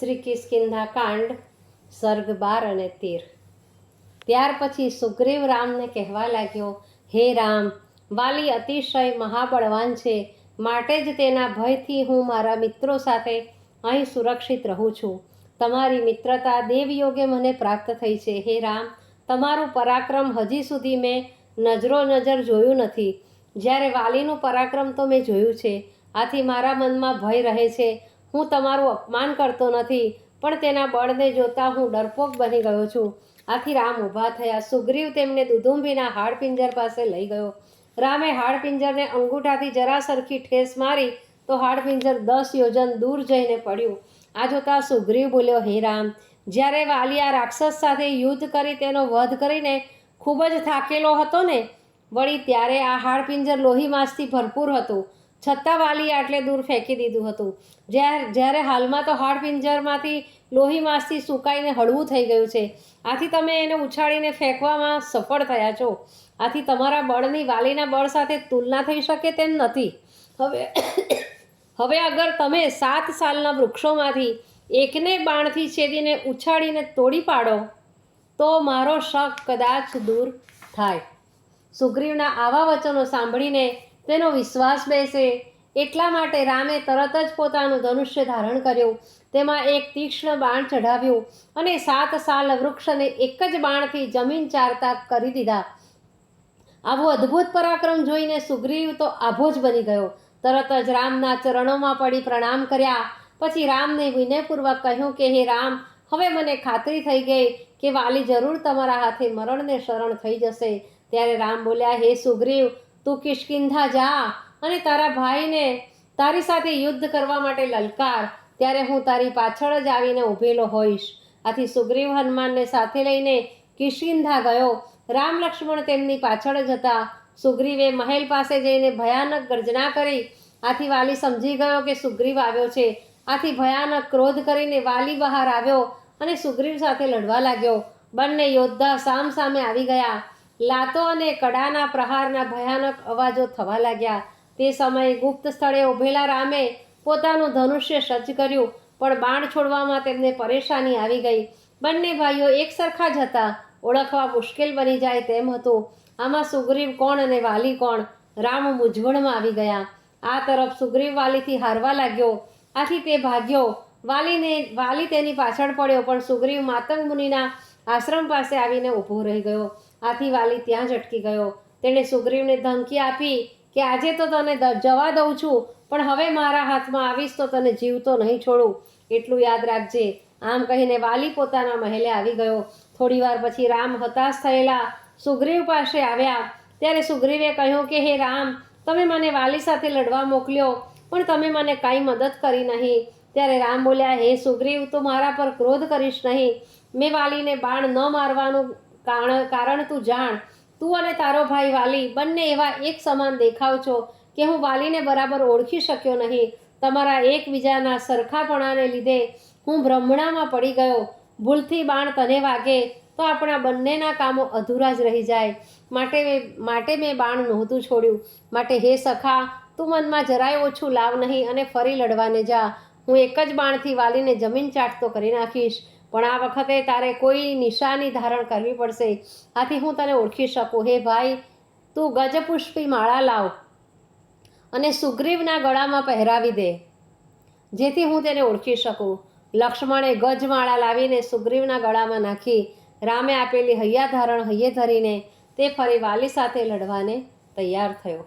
શ્રી કિસ્કિંધા કાંડ સર્ગ બાર અને તેર. ત્યાર પછી સુગ્રીવ રામને કહેવા લાગ્યો, હે રામ, વાલી અતિશય મહાબળવાન છે. માટે જ તેના ભયથી હું મારા મિત્રો સાથે અહીં સુરક્ષિત રહું છું. તમારી મિત્રતા દેવયોગે મને પ્રાપ્ત થઈ છે. હે રામ, તમારું પરાક્રમ હજી સુધી મેં નજરો નજર જોયું નથી. જ્યારે વાલીનું પરાક્રમ તો મેં જોયું છે. આથી મારા મનમાં ભય રહે છે. હું તમારું અપમાન કરતો નથી, પણ તેના બળને જોતા હું ડરપોક બની ગયો છું. આથી રામ ઊભા થયા. સુગ્રીવ તેમને દુધુંબીના હાડપિંજર પાસે લઈ ગયો. રામે હાડપિંજરને અંગૂઠાથી જરા સરખી ઠેસ મારી તો હાડપિંજર દસ યોજન દૂર જઈને પડ્યું. આ જોતા સુગ્રીવ બોલ્યો, હે રામ, જ્યારે વાલિયા રાક્ષસ સાથે યુદ્ધ કરી તેનો વધ કરીને ખૂબ જ થાકેલો હતો ને, વળી ત્યારે આ હાડપિંજર લોહી માંસથી ભરપૂર હતું. છતાં વાલી આટલે દૂર ફેંકી દીધું હતું. જ્યારે જ્યારે હાલમાં તો હાડપિંજરમાંથી લોહી માંસથી સુકાઈને હળવું થઈ ગયું છે. આથી તમે એને ઉછાળીને ફેંકવામાં સફળ થયા છો. આથી તમારા બળની વાલીના બળ સાથે તુલના થઈ શકે તેમ નથી. હવે હવે અગર તમે સાત સાલના વૃક્ષોમાંથી એકને બાણથી છેદીને ઉછાળીને તોડી પાડો, તો મારો શક કદાચ દૂર થાય. સુગ્રીવના આવા વચનો સાંભળીને તેનો વિશ્વાસ બેસે. એટલા માટે રામે તરત જ પોતાનું ધનુષ્ય ધારણ કર્યું. તેમાં એક તીક્ષ્ણ બાણ ચઢાવ્યું અને સાત સાલ વૃક્ષને એક જ બાણથી જમીન ચારતા કરી દીધા. આવું અદ્ભુત પરાક્રમ જોઈને સુગ્રીવ તો આભો જ બની ગયો. તરત જ રામના ચરણોમાં પડી પ્રણામ કર્યા. પછી રામને વિનયપૂર્વક કહ્યું કે, હે રામ, હવે મને ખાતરી થઈ ગઈ કે વાલી જરૂર તમારા હાથે મરણને શરણ થઈ જશે. ત્યારે રામ બોલ્યા, હે સુગ્રીવ તું કિષ્કિંધા જા અને તારા ભાઈને તારી સાથે યુદ્ધ કરવા માટે લલકાર. ત્યારે હું તારી પાછળ જ આવીને ઊભેલો હોઈશ. આથી સુગ્રીવ હનુમાનને સાથે લઈને કિષ્કિંધા ગયો. રામ લક્ષ્મણ તેમની પાછળ જ હતા. સુગ્રીવે મહેલ પાસે જઈને ભયાનક ગર્જના કરી. આથી વાલી સમજી ગયો કે સુગ્રીવ આવ્યો છે. આથી ભયાનક ક્રોધ કરીને વાલી બહાર આવ્યો અને સુગ્રીવ સાથે લડવા લાગ્યો. બંને યોદ્ધા સામ સામે આવી ગયા. લાતો અને કડાના પ્રહારના ભયાનક અવાજો થવા લાગ્યા. તે સમયે ગુપ્ત સ્થળે ઊભેલા રામે પોતાનું ધનુષ્ય સજ્જ કર્યું, પણ બાણ છોડવામાં તેમને પરેશાની આવી ગઈ. બંને ભાઈઓ એક સરખા જ હતા. ઓળખવા મુશ્કેલ બની જાય તેમ હતું. આમાં સુગ્રીવ કોણ અને વાલી કોણ? રામ મૂંઝવણમાં આવી ગયા. આ તરફ સુગ્રીવ વાલીથી હારવા લાગ્યો. આથી તે ભાગ્યો. વાલીને, વાલી તેની પાછળ પડ્યો, પણ સુગ્રીવ માતંગ મુનિના આશ્રમ પાસે આવીને ઊભો રહી ગયો. આથી વાલી ત્યાં જ અટકી ગયો. તેણે સુગ્રીવને ધમકી આપી કે આજે તો તને જવા દઉં છું, પણ હવે મારા હાથમાં આવીશ તો તને જીવતો નહીં છોડું. એટલું યાદ રાખજે. આમ કહીને વાલી પોતાના મહેલે આવી ગયો. થોડીવાર પછી રામ હતાશ થયેલા સુગ્રીવ પાસે આવ્યા. ત્યારે સુગ્રીવે કહ્યું કે, હે રામ, તમે મને વાલી સાથે લડવા મોકલ્યો, પણ તમે મને કાંઈ મદદ કરી નહીં. ત્યારે રામ બોલ્યા, હે સુગ્રીવ, તું મારા પર ક્રોધ કરીશ નહીં. મેં વાલીને બાણ ન મારવાનું કારણ કારણ તું જાણ. તું અને તારો ભાઈ વાલી બંને એવા એક સમાન દેખાવ છો કે હું વાલીને બરાબર ઓળખી શક્યો નહીં. તમારા એકબીજાના સરખાપણાને લીધે હું ભ્રમણામાં પડી ગયો. ભૂલથી બાણ તને વાગે તો આપણા બંનેના કામો અધૂરા જ રહી જાય. માટે માટે મેં બાણ નહોતું છોડ્યું. માટે હે સખા, તું મનમાં જરાય ઓછું લાવ નહીં અને ફરી લડવાને જા. હું એક જ બાણથી વાલીને જમીન ચાટતો કરી નાખીશ. પણ આ વખતે તારે કોઈ નિશાની ધારણ કરવી પડશે. આથી હું તને ઓળખી શકું. હે ભાઈ, તું ગજપુષ્પી માળા લાવ અને સુગ્રીવના ગળામાં પહેરાવી દે, જેથી હું તેને ઓળખી શકું. લક્ષ્મણે ગજમાળા લાવીને સુગ્રીવના ગળામાં નાખી, રામે આપેલી હૈયા ધારણ હૈયે ધરીને તે ફરી વાલી સાથે લડવાને તૈયાર થયો.